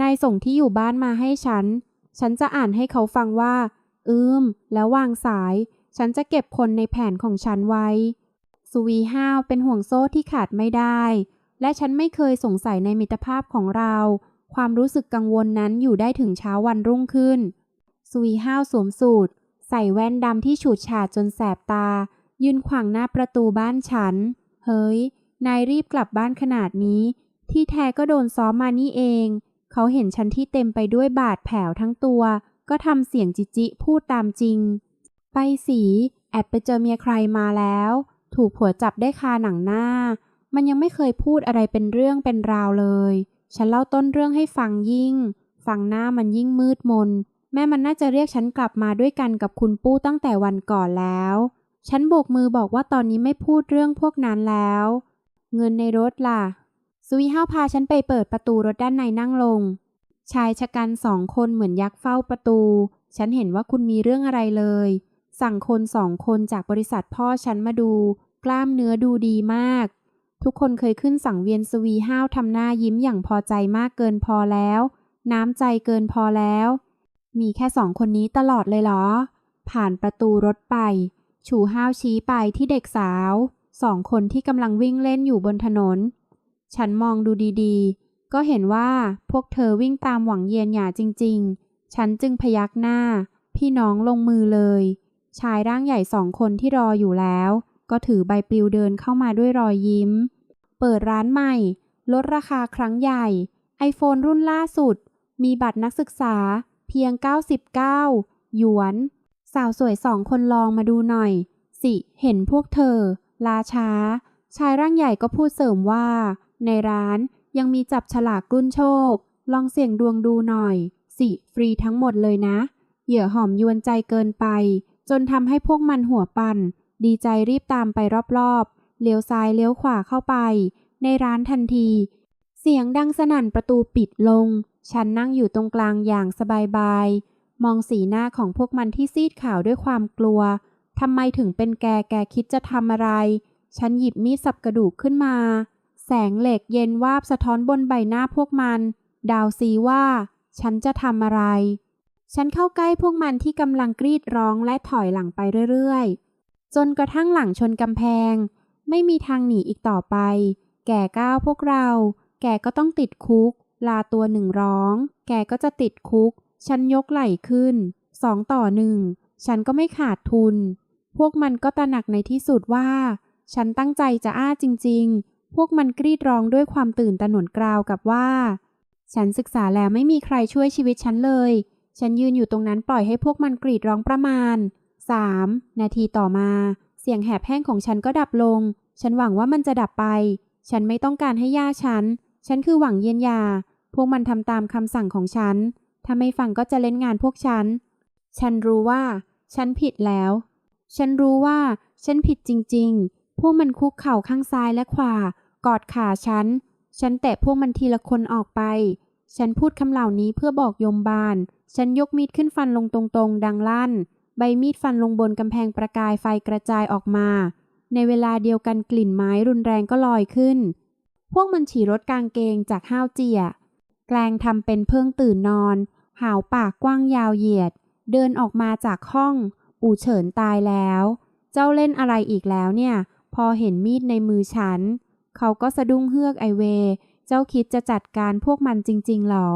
นายส่งที่อยู่บ้านมาให้ฉัน ฉันจะอ่านให้เขาฟังว่า อืม แล้ววางสาย ฉันจะเก็บคนในแผนของฉันไว้ สุวีห้าวเป็นห่วงโซ่ที่ขาดไม่ได้ และฉันไม่เคยสงสัยในมิตรภาพของเรา ความรู้สึกกังวลนั้นอยู่ได้ถึงเช้าวันรุ่งขึ้น สุวีห้าวสวมสูทใส่แว่นดำที่ฉูดฉาดจนแสบตา ยืนขวางหน้าประตูบ้านฉัน เฮ้ย นายรีบกลับบ้านขนาดนี้ ที่แท้ก็โดนซ้อมมานี่เอง เขาเห็นฉันที่เต็มไปด้วยบาดแผลทั้งตัว ก็ทำเสียงจิจิพูดตามจริง ไปสีแอบไปเจอเมียใครมาแล้ว ถูกผัวจับได้คาหนังหน้า มันยังไม่เคยพูดอะไรเป็นเรื่องเป็นราวเลย ฉันเล่าต้นเรื่องให้ฟังยิ่ง ฟังหน้ามันยิ่งมืดมน แม่มันน่าจะเรียกฉันกลับมาด้วยกันกับคุณปู้ตั้งแต่วันก่อนแล้ว ฉันโบกมือบอกว่าตอนนี้ไม่พูดเรื่องพวกนั้นแล้ว เงินในรถล่ะ สุวิห้าวพาฉันไปเปิดประตูรถด้านในนั่งลง ชายชะกันสองคนเหมือนยักษ์เฝ้าประตู ฉันเห็นว่าคุณมีเรื่องอะไรเลย สั่งคนสองคนจากบริษัทพ่อฉันมาดู กล้ามเนื้อดูดีมาก ทุกคนเคยขึ้นสังเวียนสวีห้าวทำหน้ายิ้มอย่างพอใจมากเกินพอแล้ว น้ำใจเกินพอแล้ว มีแค่สองคนนี้ตลอดเลยเหรอ ผ่านประตูรถไปชูห้าวชี้ไปที่เด็กสาวสองคนที่กำลังวิ่งเล่นอยู่บนถนน ฉันมองดูดีๆ ก็เห็นว่าพวกเธอวิ่งตามหวังเยียนหยาจริง ๆ ฉันจึงพยักหน้า พี่น้องลงมือเลย ชายร่างใหญ่สองคนที่รออยู่แล้ว ก็ถือใบปลิวเดินเข้ามาด้วยรอยยิ้ม เปิดร้านใหม่ ลดราคาครั้งใหญ่ iPhone รุ่นล่าสุด มีบัตรนักศึกษา เพียง 99 หยวน สาวสวยสองคนลองมาดูหน่อย สิ เห็นพวกเธอ ลาช้า ชายร่างใหญ่ก็พูดเสริมว่า ในร้านยังมีจับฉลากกลุ้นโชค ลองเสี่ยงดวงดูหน่อย สิฟรีทั้งหมดเลยนะ เหยื่อหอมยวนใจเกินไป จนทำให้พวกมันหัวปั่น ดีใจรีบตามไปรอบๆ เลี้ยวซ้ายเลี้ยวขวาเข้าไป ในร้านทันที เสียงดังสนั่นประตูปิดลง ฉันนั่งอยู่ตรงกลางอย่างสบายบายมองสีหน้าของพวกมันที่ซีดขาวด้วยความกลัวทำไมถึงเป็นแกแกคิดจะทำอะไร ฉันหยิบมีดสับกระดูกขึ้นมา แสงเหล็กเย็นวาบสะท้อนบนใบหน้าพวกมัน ดาวซีว่า ฉันจะทำอะไร ฉันเข้าใกล้พวกมันที่กำลังกรีดร้องและถอยหลังไปเรื่อยๆ จนกระทั่งหลังชนกำแพง ไม่มีทางหนีอีกต่อไป แก่ก้าวพวกเรา แกก็ต้องติดคุก ลาตัวหนึ่งร้อง แกก็จะติดคุก ฉันยกไหล่ขึ้น สองต่อหนึ่ง ฉันก็ไม่ขาดทุน พวกมันก็ตระหนักในที่สุดว่า ฉันตั้งใจจะอ้าจริง ๆ พวกมันกรีดร้องด้วยความตื่นตระหนกกราวกับว่า ฉันศึกษาแล้วไม่มีใครช่วยชีวิตฉันเลย ฉันยืนอยู่ตรงนั้นปล่อยให้พวกมันกรีดร้องประมาณ 3. นาทีต่อมา เสียงแหบแห้งของฉันก็ดับลง ฉันหวังว่ามันจะดับไป ฉันไม่ต้องการให้ย่าฉัน ฉันคือหวังเยียนยา พวกมันทำตามคำสั่งของฉัน ถ้าไม่ฟังก็จะเล่นงานพวกฉัน ฉันรู้ว่า ฉันผิดแล้ว ฉันรู้ว่า ฉันผิดจริง ๆ พวกมันคุกเข่าข้างซ้ายและขวา กอดขาฉัน ฉันแตะพวกมันทีละคนออกไป ฉันพูดคำเหล่านี้เพื่อบอกยมบาล ฉันยกมีดขึ้นฟันลงตรงๆ ดังลั่น ใบมีดฟันลงบนกำแพงประกายไฟกระจายออกมา ในเวลาเดียวกันกลิ่นไม้รุนแรงก็ลอยขึ้น พวกมันฉี่รถกางเกงจากห้าวเจียแกล้งทำเป็นเพิ่งตื่นนอน หาวปากกว้างยาวเหยียด เดินออกมาจากห้องอูเฉินตายแล้ว เจ้าเล่นอะไรอีกแล้วเนี่ย พอเห็นมีดในมือฉัน เขาก็สะดุ้งเฮือกไอเว เจ้าคิดจะจัดการพวกมันจริงๆหรอ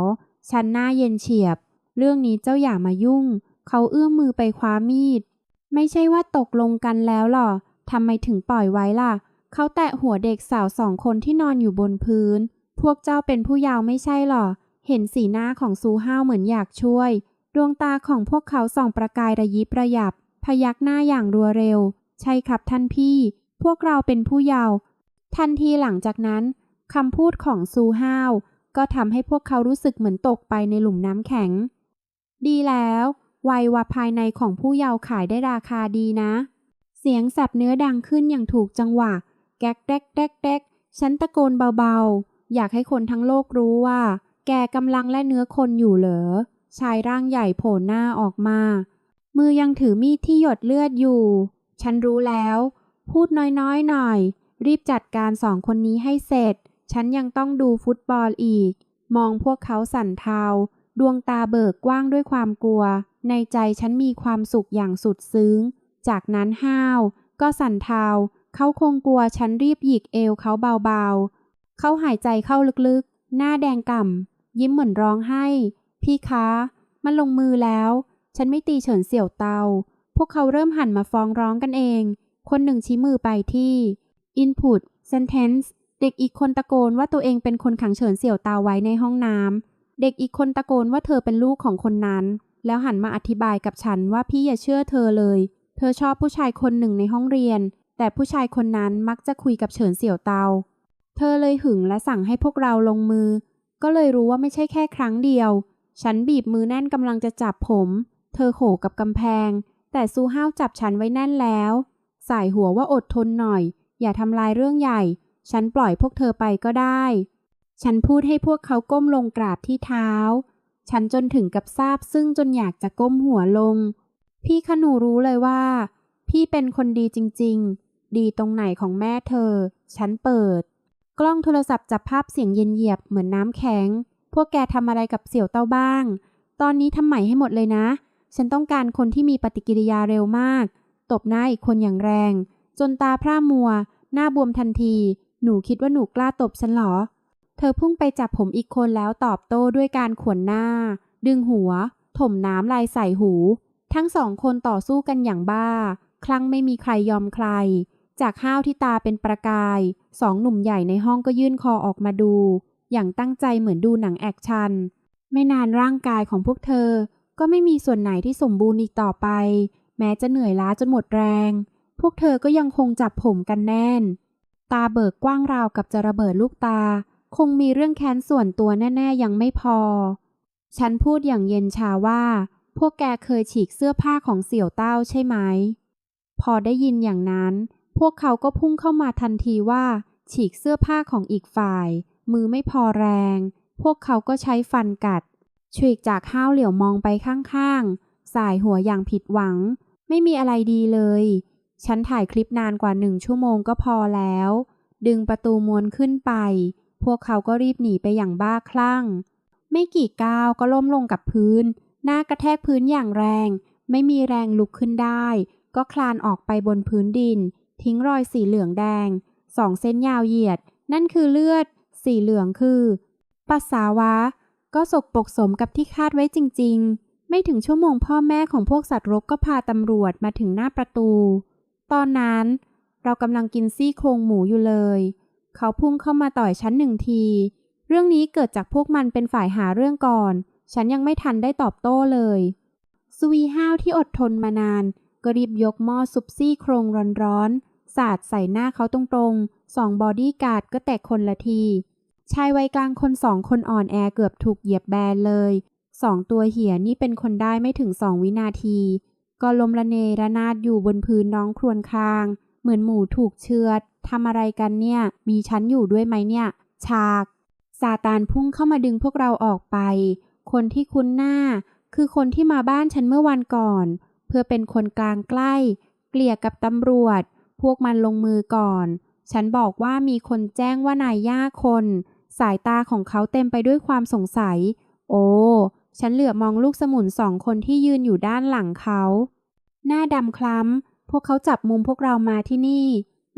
ฉันหน้าเย็นเฉียบ เรื่องนี้เจ้าอย่ามายุ่ง เขาเอื้อมมือไปคว้ามีด ไม่ใช่ว่าตกลงกันแล้วหรอทำไมถึงปล่อยไว้ล่ะ เขาแตะหัวเด็กสาวสองคนที่นอนอยู่บนพื้น พวกเจ้าเป็นผู้ยาวไม่ใช่หรอ เห็นสีหน้าของซูห้าวเหมือนอยากช่วย ดวงตาของพวกเขาส่องประกายระยิบระยับ พยักหน้าอย่างรัวเร็ว ใช่ครับท่านพี่ พวกเราเป็นผู้ยาว ทันทีหลังจากนั้นคำพูดของซูห้าวก็ทำให้พวกเขารู้สึกเหมือนตกไปในหลุมน้ำแข็ง ดีแล้ว วัยวะภายในของผู้เยาว์ขายได้ราคาดีนะ เสียงสับเนื้อดังขึ้นอย่างถูกจังหวะ แก๊กแดกแดกแดกฉันตะโกนเบาๆ อยากให้คนทั้งโลกรู้ว่า แกกำลังและเนื้อคนอยู่เหรอ ชายร่างใหญ่โผล่หน้าออกมา มือยังถือมีดที่หยดเลือดอยู่ ฉันรู้แล้ว พูดน้อยๆหน่อย รีบจัดการสองคนนี้ให้เสร็จ ฉันยังต้องดูฟุตบอลอีก มองพวกเขาสั่นเทา ดวงตาเบิกกว้างด้วยความกลัว ในใจฉันมีความสุขอย่างสุดซึ้ง จากนั้นห้าว ก็สั่นเทา เขาคงกลัวฉันรีบหยิกเอวเขาเบาๆ เขาหายใจเข้าลึกๆ หน้าแดงก่ำ ยิ้มเหมือนร้องไห้ พี่คะ มันลงมือแล้ว ฉันไม่ตีเฉินเสี่ยวเตา พวกเขาเริ่มหันมาฟ้องร้องกันเอง คนหนึ่งชี้มือไปที่ input sentence เด็กอีกคนตะโกนว่าตัวเองเป็นคนขังเฉินเสี่ยวเตาไว้ในห้องน้ำ เด็กอีกคนตะโกนว่าเธอเป็นลูกของคนนั้น แล้วหันมาอธิบายกับฉันว่าพี่อย่าเชื่อเธอเลย เธอชอบผู้ชายคนหนึ่งในห้องเรียน แต่ผู้ชายคนนั้นมักจะคุยกับเฉินเสี่ยวเตา เธอเลยหึงและสั่งให้พวกเราลงมือ ก็เลยรู้ว่าไม่ใช่แค่ครั้งเดียว ฉันบีบมือแน่นกำลังจะจับผม เธอโขกกับกำแพง แต่ซูห้าวจับฉันไว้แน่นแล้ว สายหัวว่าอดทนหน่อย อย่าทำลายเรื่องใหญ่ ฉันปล่อยพวกเธอไปก็ได้ ฉันพูดให้พวกเขาก้มลงกราบที่เท้า ฉันจนถึงกับทราบซึ่งจนอยากจะก้มหัวลง พี่ขนูรู้เลยว่า พี่เป็นคนดีจริง ๆ ดีตรงไหนของแม่เธอ ฉันเปิด กล้องโทรศัพท์จับภาพเสียงเย็นเยียบเหมือนน้ำแข็ง พวกแกทำอะไรกับเสี่ยวเต้าบ้าง ตอนนี้ทำใหม่ให้หมดเลยนะ ฉันต้องการคนที่มีปฏิกิริยาเร็วมาก ตบหน้าอีกคนอย่างแรง จนตาพร่ามัว หน้าบวมทันที หนูคิดว่าหนูกล้าตบฉันหรอ เธอพุ่งไปจับผมอีกคนแล้วตอบโต้ด้วยการขวนหน้า ดึงหัว ถมน้ำลายใส่หู ทั้งสองคนต่อสู้กันอย่างบ้าครั้งไม่มีใครยอมใคร จากห้าวที่ตาเป็นประกาย สองหนุ่มใหญ่ในห้องก็ยื่นคอออกมาดู อย่างตั้งใจเหมือนดูหนังแอคชั่น ไม่นานร่างกายของพวกเธอ ก็ไม่มีส่วนไหนที่สมบูรณ์อีกต่อไป แม้จะเหนื่อยล้าจนหมดแรง พวกเธอก็ยังคงจับผมกันแน่น ตาเบิกกว้างราวกับจะระเบิดลูกตา คงมีเรื่องแค้นส่วนตัวแน่ๆยังไม่พอ ฉันพูดอย่างเย็นชาว่า พวกแกเคยฉีกเสื้อผ้าของเสี่ยวเต้าใช่ไหม พอได้ยินอย่างนั้น พวกเขาก็พุ่งเข้ามาทันทีว่า ฉีกเสื้อผ้าของอีกฝ่าย มือไม่พอแรง พวกเขาก็ใช้ฟันกัดฉีกจากห้าวเหลียวมองไปข้างๆ สายหัวอย่างผิดหวัง ไม่มีอะไรดีเลย ฉันถ่ายคลิปนานกว่าหนึ่งชั่วโมงก็พอแล้ว ดึงประตูมวนขึ้นไป พวกเขาก็รีบหนีไปอย่างบ้าคลั่ง ไม่กี่ก้าวก็ล้มลงกับพื้น หน้ากระแทกพื้นอย่างแรง ไม่มีแรงลุกขึ้นได้ ก็คลานออกไปบนพื้นดิน ทิ้งรอยสีเหลืองแดง สองเส้นยาวเหยียด นั่นคือเลือด สีเหลืองคือปัสสาวะ ก็สกปรกสมกับที่คาดไว้จริง ๆ ไม่ถึงชั่วโมงพ่อแม่ของพวกสัตว์รกก็พาตำรวจมาถึงหน้าประตู ตอนนั้นเรากำลังกินซี่โครงหมูอยู่เลย เขาพุ่งเข้ามาต่อยฉันหนึ่งที เรื่องนี้เกิดจากพวกมันเป็นฝ่ายหาเรื่องก่อน ฉันยังไม่ทันได้ตอบโต้เลยสวีห้าวที่อดทนมานาน ก็รีบยกหม้อซุปซี่โครงร้อนๆ สาดใส่หน้าเขาตรงๆ สองบอดี้การ์ดก็แตกคนละที ชายวัยกลางคนสองคนอ่อนแอเกือบถูกเหยียบแบนเลย สองตัวเหี่ยนี่เป็นคนได้ไม่ถึงสองวินาที ก็ลมระเนระนาดอยู่บนพื้นน้องครวญคาง เหมือนหมูถูกเชือดทำอะไรกันเนี่ย มีฉันอยู่ด้วยไหมเนี่ย ฉากซาตานพุ่งเข้ามาดึงพวกเราออกไป คนที่คุ้นหน้า คือคนที่มาบ้านฉันเมื่อวันก่อน เพื่อเป็นคนกลางใกล้ เกลี่ยกับตำรวจ พวกมันลงมือก่อน ฉันบอกว่ามีคนแจ้งว่านายย่าคน สายตาของเขาเต็มไปด้วยความสงสัย โอ้ ฉันเหลือบมองลูกสมุนสองคนที่ยืนอยู่ด้านหลังเขา หน้าดำคล้ำ พวกเขาจับมุมพวกเรามาที่นี่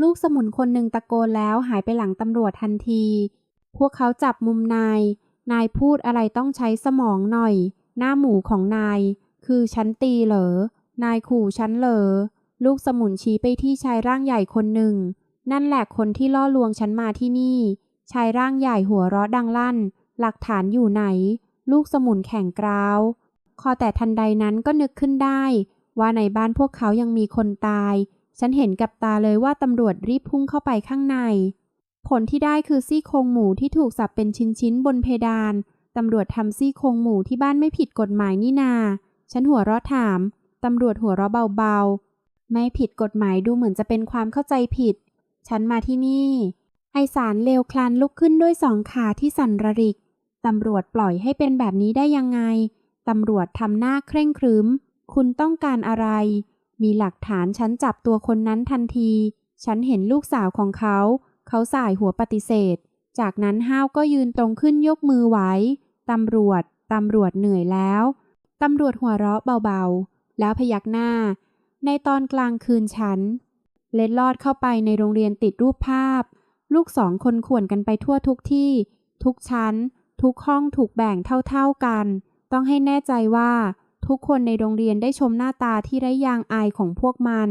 ลูกสมุนคนหนึ่งตะโกนแล้วหายไปหลังตำรวจทันที พวกเขาจับมุมนาย นายพูดอะไรต้องใช้สมองหน่อย หน้าหมูของนาย คือฉันตีเหรอ นายขู่ฉันเหรอ ลูกสมุนชี้ไปที่ชายร่างใหญ่คนหนึ่ง นั่นแหละคนที่ล่อลวงฉันมาที่นี่ ชายร่างใหญ่หัวเราะดังลั่น หลักฐานอยู่ไหน ลูกสมุนแข่งกราวคอแต่ทันใดนั้นก็นึกขึ้นได้ ว่าในบ้านพวกเขายังมีคนตาย ฉันเห็นกับตาเลยว่าตำรวจรีบพุ่งเข้าไปข้างใน ผลที่ได้คือซี่โครงหมูที่ถูกสับเป็นชิ้นๆบนเพดาน ตำรวจทำซี่โครงหมูที่บ้านไม่ผิดกฎหมายนี่นา ฉันหัวเราะถาม ตำรวจหัวเราะเบาๆ ไม่ผิดกฎหมายดูเหมือนจะเป็นความเข้าใจผิด ฉันมาที่นี่ ไอสารเลวคลานลุกขึ้นด้วยสองขาที่สั่นระริก ตำรวจปล่อยให้เป็นแบบนี้ได้ยังไง ตำรวจทำหน้าเคร่งครึม คุณต้องการอะไร มีหลักฐานฉันจับตัวคนนั้นทันที ฉันเห็นลูกสาวของเขา เขาสายหัวปฏิเสธ จากนั้นห้าวก็ยืนตรงขึ้นยกมือไหวตำรวจ ตำรวจเหนื่อยแล้ว ตำรวจหัวเราะเบาๆ แล้วพยักหน้า ในตอนกลางคืนฉัน เล็ดลอดเข้าไปในโรงเรียนติดรูปภาพ ลูกสองคนข่วนกันไปทั่วทุกที่ ทุกชั้น ทุกห้องถูกแบ่งเท่าๆกัน ต้องให้แน่ใจว่า ทุกคนในโรงเรียนได้ชมหน้าตาที่ไร้ยางอายของพวกมัน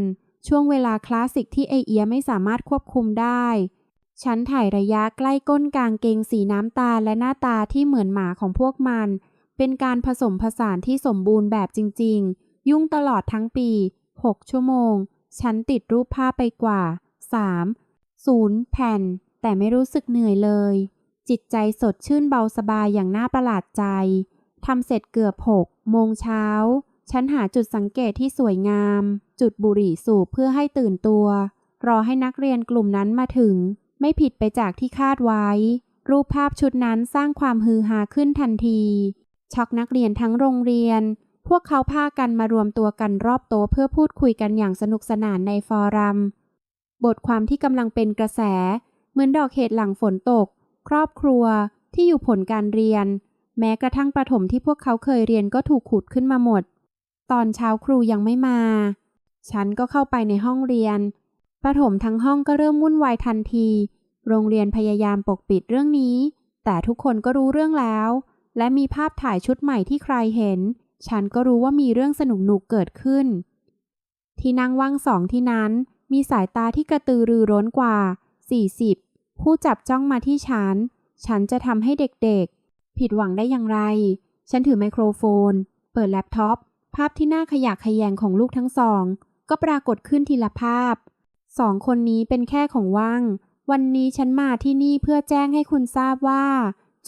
ช่วงเวลาคลาสสิกที่ไอเอียไม่สามารถควบคุมได้ ฉันถ่ายระยะใกล้ก้นกางเกงสีน้ำตาลและหน้าตาที่เหมือนหมาของพวกมัน เป็นการผสมผสานที่สมบูรณ์แบบจริง ๆ ยุ่งตลอดทั้งปี 6 ชั่วโมง ฉันติดรูปภาพไปกว่า 3 0 แผ่น แต่ไม่รู้สึกเหนื่อยเลย จิตใจสดชื่นเบาสบายอย่างน่าประหลาดใจ ทำเสร็จเกือบ6โมงเช้า ฉันหาจุดสังเกตที่สวยงาม จุดบุหรี่สูบเพื่อให้ตื่นตัว รอให้นักเรียนกลุ่มนั้นมาถึง ไม่ผิดไปจากที่คาดไว้ รูปภาพชุดนั้นสร้างความฮือฮาขึ้นทันที ช็อกนักเรียนทั้งโรงเรียน พวกเขาพากันมารวมตัวกันรอบโต๊ะเพื่อพูดคุยกันอย่างสนุกสนานในฟอรัม บทความที่กำลังเป็นกระแส เหมือนดอกเห็ดหลังฝนตก ครอบครัวที่อยู่ผลการเรียน แม้กระทั่งประถมที่พวกเขาเคยเรียนก็ถูกขุดขึ้นมาหมด ตอนเช้าครูยังไม่มา ฉันก็เข้าไปในห้องเรียน ประถมทั้งห้องก็เริ่มวุ่นวายทันที โรงเรียนพยายามปกปิดเรื่องนี้ แต่ทุกคนก็รู้เรื่องแล้ว และมีภาพถ่ายชุดใหม่ที่ใครเห็น ฉันก็รู้ว่ามีเรื่องสนุกหนุกเกิดขึ้น ที่นั่งว่างสองที่นั้น มีสายตาที่กระตือรือร้นกว่า 40 ผู้จับจ้องมาที่ฉัน ฉันจะทำให้เด็กๆ ผิดหวังได้อย่างไร ฉันถือไมโครโฟน เปิดแล็ปท็อป ภาพที่น่าขยะแขยงของลูกทั้งสอง ก็ปรากฏขึ้นทีละภาพ สองคนนี้เป็นแค่ของว่าง วันนี้ฉันมาที่นี่เพื่อแจ้งให้คุณทราบว่า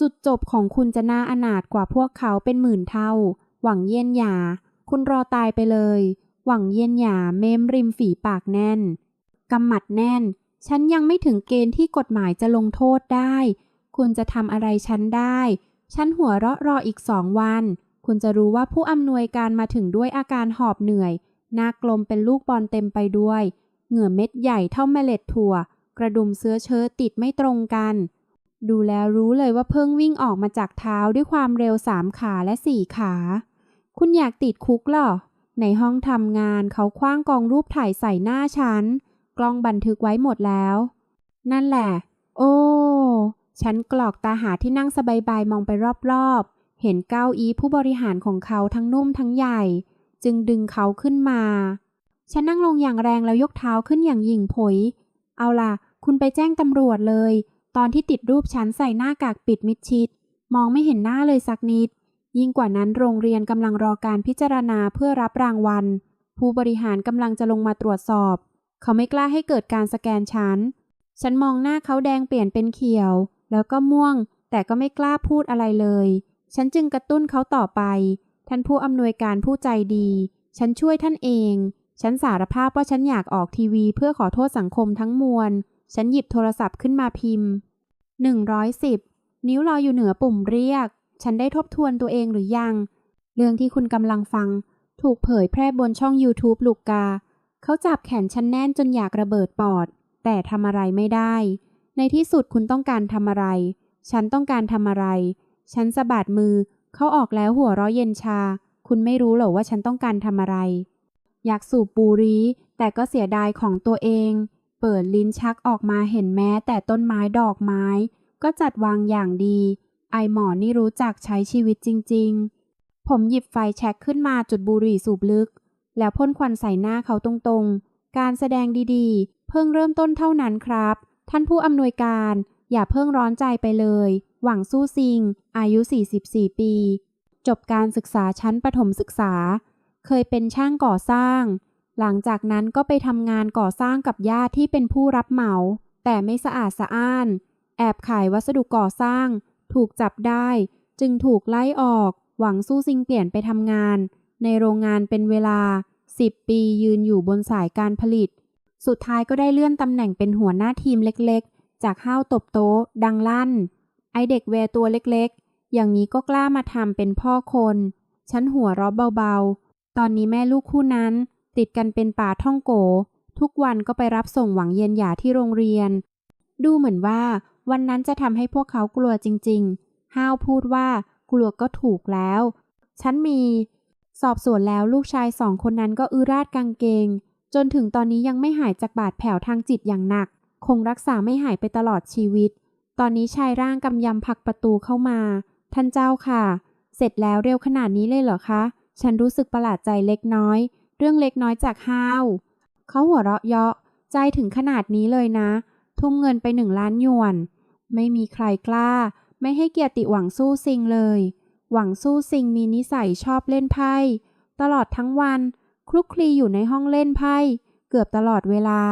จุดจบของคุณจะน่าอนาถกว่าพวกเขาเป็นหมื่นเท่า หวังเยี่ยนหยา คุณรอตายไปเลย หวังเยี่ยนหยาเมมริมฝีปากแน่นกำหมัดแน่น ฉันยังไม่ถึงเกณฑ์ที่กฎหมายจะลงโทษได้ คุณจะทำอะไรฉันได้ ฉันหัวเราะรออีกสองวัน คุณจะรู้ว่าผู้อำนวยการมาถึงด้วยอาการหอบเหนื่อย หน้ากลมเป็นลูกบอลเต็มไปด้วย เหงื่อเม็ดใหญ่เท่าเมล็ดถั่ว กระดุมเสื้อเชิ้ตติดไม่ตรงกัน ดูแลรู้เลยว่าเพิ่งวิ่งออกมาจากเท้าด้วยความเร็วสามขาและสี่ขา คุณอยากติดคุกเหรอ ในห้องทำงานเขาคว้างกองรูปถ่ายใส่หน้าฉัน กล้องบันทึกไว้หมดแล้ว นั่นแหละ โอ้ฉันกรอกตาหาที่นั่งสบายๆมองไปรอบๆ เห็นเก้าอี้ผู้บริหารของเขาทั้งนุ่มทั้งใหญ่ จึงดึงเขาขึ้นมา ฉันนั่งลงอย่างแรงแล้วยกเท้าขึ้นอย่างหยิ่งผย เอาล่ะ คุณไปแจ้งตำรวจเลย ตอนที่ติดรูปฉันใส่หน้ากากปิดมิดชิด มองไม่เห็นหน้าเลยสักนิด ยิ่งกว่านั้นโรงเรียนกำลังรอการพิจารณาเพื่อรับรางวัล ผู้บริหารกำลังจะลงมาตรวจสอบ เขาไม่กล้าให้เกิดการสแกนฉัน ฉันมองหน้าเขาแดงเปลี่ยนเป็นเขียว แล้วก็ม่วง แต่ก็ไม่กล้าพูดอะไรเลย ฉันจึงกระตุ้นเขาต่อไป ท่านผู้อำนวยการผู้ใจดี ฉันช่วยท่านเอง ฉันสารภาพว่าฉันอยากออกทีวีเพื่อขอโทษสังคมทั้งมวล ฉันหยิบโทรศัพท์ขึ้นมาพิมพ์ 110 นิ้วรออยู่เหนือปุ่มเรียก ฉันได้ทบทวนตัวเองหรือยัง เรื่องที่คุณกำลังฟัง ถูกเผยแพร่บนช่อง YouTube ลูกกา เขาจับแขนฉันแน่นจนอยากระเบิดปอด แต่ทำอะไรไม่ได้ ในที่สุดคุณต้องการทำอะไร ฉันต้องการทำอะไร ฉันสะบัดมือ เขาออกแล้วหัวเราะเย็นชา คุณไม่รู้หรอว่าฉันต้องการทำอะไร อยากสูบบุหรี่แต่ก็เสียดายของตัวเอง เปิดลิ้นชักออกมาเห็นแม้ แต่ต้นไม้ดอกไม้ ก็จัดวางอย่างดี ไอหมอนี่รู้จักใช้ชีวิตจริง ๆ ผมหยิบไฟแช็กขึ้นมาจุดบุหรี่สูบลึก แล้วพ่นควันใส่หน้าเขาตรงๆ การแสดงดีๆ เพิ่งเริ่มต้นเท่านั้นครับ ท่านผู้อำนวยการ อย่าเพิ่งร้อนใจไปเลย หวังสู้ซิง อายุ 44 ปี จบการศึกษาชั้นประถมศึกษา เคยเป็นช่างก่อสร้าง หลังจากนั้นก็ไปทำงานก่อสร้างกับญาติที่เป็นผู้รับเหมา แต่ไม่สะอาดสะอ้าน แอบขายวัสดุก่อสร้าง ถูกจับได้ จึงถูกไล่ออก หวังสู้ซิงเปลี่ยนไปทำงาน ในโรงงานเป็นเวลา 10 ปียืนอยู่บนสายการผลิต สุดท้ายก็ได้เลื่อนตำแหน่งเป็นหัวหน้าทีมเล็กๆ จากห้าวตบโต๊ะ ดังลั่น ไอเด็กแวตัวเล็กๆ อย่างนี้ก็กล้ามาทำเป็นพ่อคน ฉันหัวเราะเบาๆ ตอนนี้แม่ลูกคู่นั้น ติดกันเป็นป่าท่องโก ทุกวันก็ไปรับส่งหวังเย็นหยาที่โรงเรียน ดูเหมือนว่าวันนั้นจะทำให้พวกเขากลัวจริง ๆ ห้าวพูดว่ากลัวก็ถูกแล้ว ฉันมี สอบสวนแล้วลูกชายสองคนนั้นก็อือราดกางเกง จนถึงตอนนี้ยังไม่หายจากบาดแผลทางจิตอย่างหนัก คงรักษาไม่หายไปตลอดชีวิต ตอนนี้ชายร่างกำยำผักประตูเข้ามา ท่านเจ้าค่ะ เสร็จแล้วเร็วขนาดนี้เลยเหรอคะ ฉันรู้สึกประหลาดใจเล็กน้อย เรื่องเล็กน้อยจากห้าวเขาหัวเราะเยาะ ใจถึงขนาดนี้เลยนะ ทุ่มเงินไปหนึ่งล้านหยวน ไม่มีใครกล้า ไม่ให้เกียรติหวังสู้ซิงเลย หวังสู้ซิงมีนิสัยชอบเล่นไพ่ ตลอดทั้งวัน คลุกคลีอยู่ในห้องเล่นไพ่ เกือบตลอดเวลา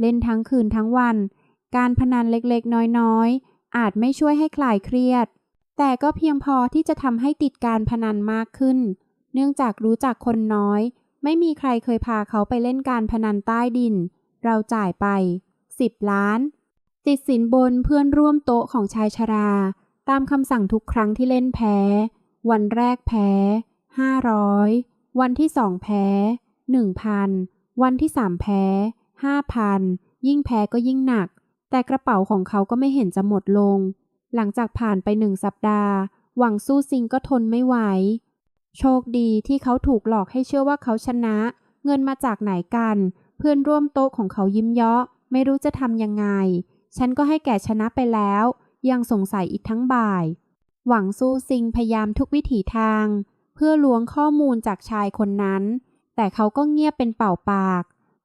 เล่นทั้งคืนทั้งวัน การพนันเล็กๆ น้อยๆ อาจไม่ช่วยให้คลายเครียด แต่ก็เพียงพอที่จะทำให้ติดการพนันมากขึ้น เนื่องจากรู้จักคนน้อย ไม่มีใครเคยพาเขาไปเล่นการพนันใต้ดิน เราจ่ายไป 10 ล้าน ติดสินบนเพื่อนร่วมโต๊ะของชายชรา ตามคำสั่งทุกครั้งที่เล่นแพ้ วันแรกแพ้ 500 วันที่สองแพ้ 1,000 วันที่สามแพ้ 5,000 ยิ่งแพ้ก็ยิ่งหนัก แต่กระเป๋าของเขาก็ไม่เห็นจะหมดลง หลังจากผ่านไปหนึ่งสัปดาห์ หวังสู้ซิงก็ทนไม่ไหว โชคดีที่เขาถูกหลอกให้เชื่อว่าเขาชนะ เงินมาจากไหนกัน เพื่อนร่วมโต๊ะของเขายิ้มเยาะ ไม่รู้จะทำยังไง ฉันก็ให้แก่ชนะไปแล้ว ยังสงสัยอีกทั้งบ่าย หวังสู้ซิงพยายามทุกวิถีทาง เพื่อล้วงข้อมูลจากชายคนนั้น แต่เขาก็เงียบเป็นเป่าปาก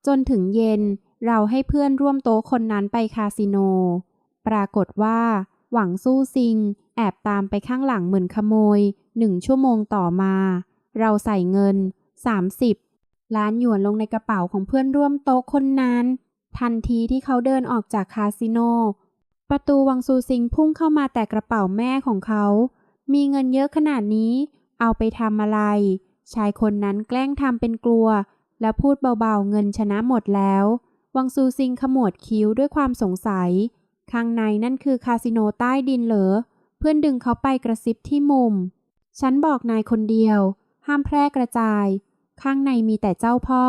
จนถึงเย็นเราให้เพื่อนร่วมโต๊ะคนนั้นไปคาสิโน ปรากฏว่า หวังสู้ซิง แอบตามไปข้างหลังเหมือนขโมยหนึ่งชั่วโมงต่อมา เราใส่เงิน 30 ล้านหยวนลงในกระเป๋าของเพื่อนร่วมโต๊ะคนนั้น ทันทีที่เขาเดินออกจากคาสิโน ประตูวังซูซิงพุ่งเข้ามาแต่กระเป๋าแม่ของเขา มีเงินเยอะขนาดนี้ เอาไปทำอะไร ชายคนนั้นแกล้งทำเป็นกลัว และพูดเบาๆเงินชนะหมดแล้ว วังซูซิงขมวดคิ้วด้วยความสงสัย ข้างในนั่นคือคาสิโนใต้ดินเหรอ เพื่อนดึงเขาไปกระซิบที่มุม ฉันบอกนายคนเดียว ห้ามแพร่กระจาย ข้างในมีแต่เจ้าพ่อ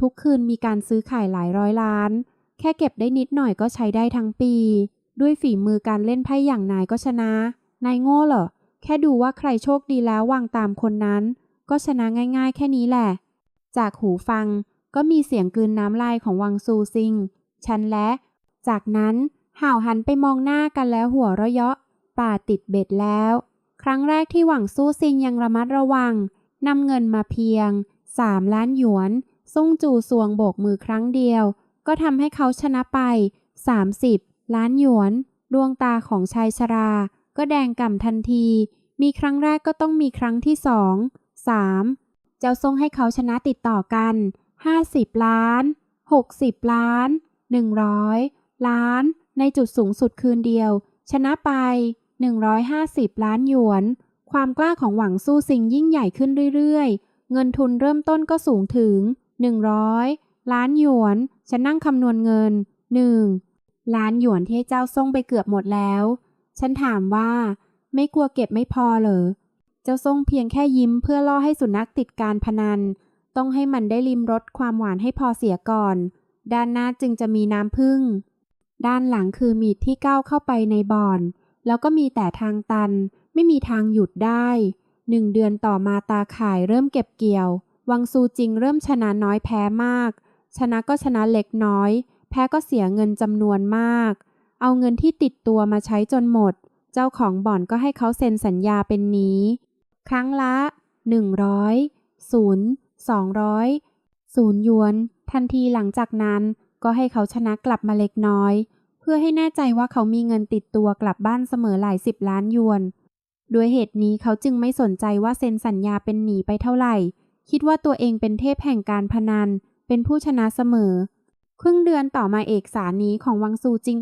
ทุกคืนมีการซื้อขายหลายร้อยล้าน แค่เก็บได้นิดหน่อยก็ใช้ได้ทั้งปี ด้วยฝีมือการเล่นไพ่อย่างนายก็ชนะ นายโง่เหรอ แค่ดูว่าใครโชคดีแล้ววางตามคนนั้น ก็ชนะง่ายๆ แค่นี้แหละ จากหูฟังก็มีเสียงกลืนน้ำลายของวังซูซิง ฉันและ จากนั้นห่าวหันไปมองหน้ากันแล้วหัวเราะเยาะป่าติดเบ็ดแล้ว ครั้งแรกที่หวังสู้ซิงยังระมัดระวังนำเงินมาเพียง3ล้านหยวนซุ่งจู่สวงโบกมือครั้งเดียว ก็ทำให้เขาชนะไป 30 ล้านหยวน ดวงตาของชายชรา ก็แดงก่ำทันที มีครั้งแรกก็ต้องมีครั้งที่สอง สาม เจ้าทรงให้เขาชนะติดต่อกัน 50 ล้าน 60 ล้าน 100 ล้าน ในจุดสูงสุดคืนเดียว ชนะไป 150 ล้านหยวน ความกล้าของหวังสู้ซิงยิ่งใหญ่ขึ้นเรื่อยๆ เงินทุนเริ่มต้นก็สูงถึง 100 ล้านหยวน ฉันนั่งคำนวณเงิน 1 ล้านหยวนที่เจ้าส่งไปเกือบหมดแล้ว ฉันถามว่า ไม่กลัวเก็บไม่พอเหรอ เจ้าส่งเพียงแค่ยิ้มเพื่อล่อให้สุนัขติดการพนัน ต้องให้มันได้ลิมรสความหวานให้พอเสียก่อน ด้านหน้าจึงจะมีน้ำผึ้งด้านหลังคือมีดที่ก้าวเข้าไปในบ่อน แล้วก็มีแต่ทางตัน ไม่มีทางหยุดได้หนึ่งเดือนต่อมาตาข่ายเริ่มเก็บเกี่ยว วังซูจิงเริ่มชนะน้อยแพ้มาก ชนะก็ชนะเล็กน้อย แพ้ก็เสียเงินจำนวนมาก เอาเงินที่ติดตัวมาใช้จนหมด เจ้าของบ่อนก็ให้เขาเซ็นสัญญาเป็นนี้ ครั้งละ 100 0 200ศูนย์หยวน ทันทีหลังจากนั้นก็ให้เขาชนะกลับมาเล็กน้อย เพื่อให้แน่ใจว่าเขามีเงินติดตัวกลับบ้านเสมอหลายสิบล้านหยวนด้วยเหตุนี้เขาจึงไม่สนใจว่าเซ็นสัญญาเป็นหนีไปเท่าไหร่ คิดว่าตัวเองเป็นเทพแห่งการพนัน เป็นผู้ชนะเสมอ ครึ่งเดือนต่อมาเอกสารนี้ของวังซูจิง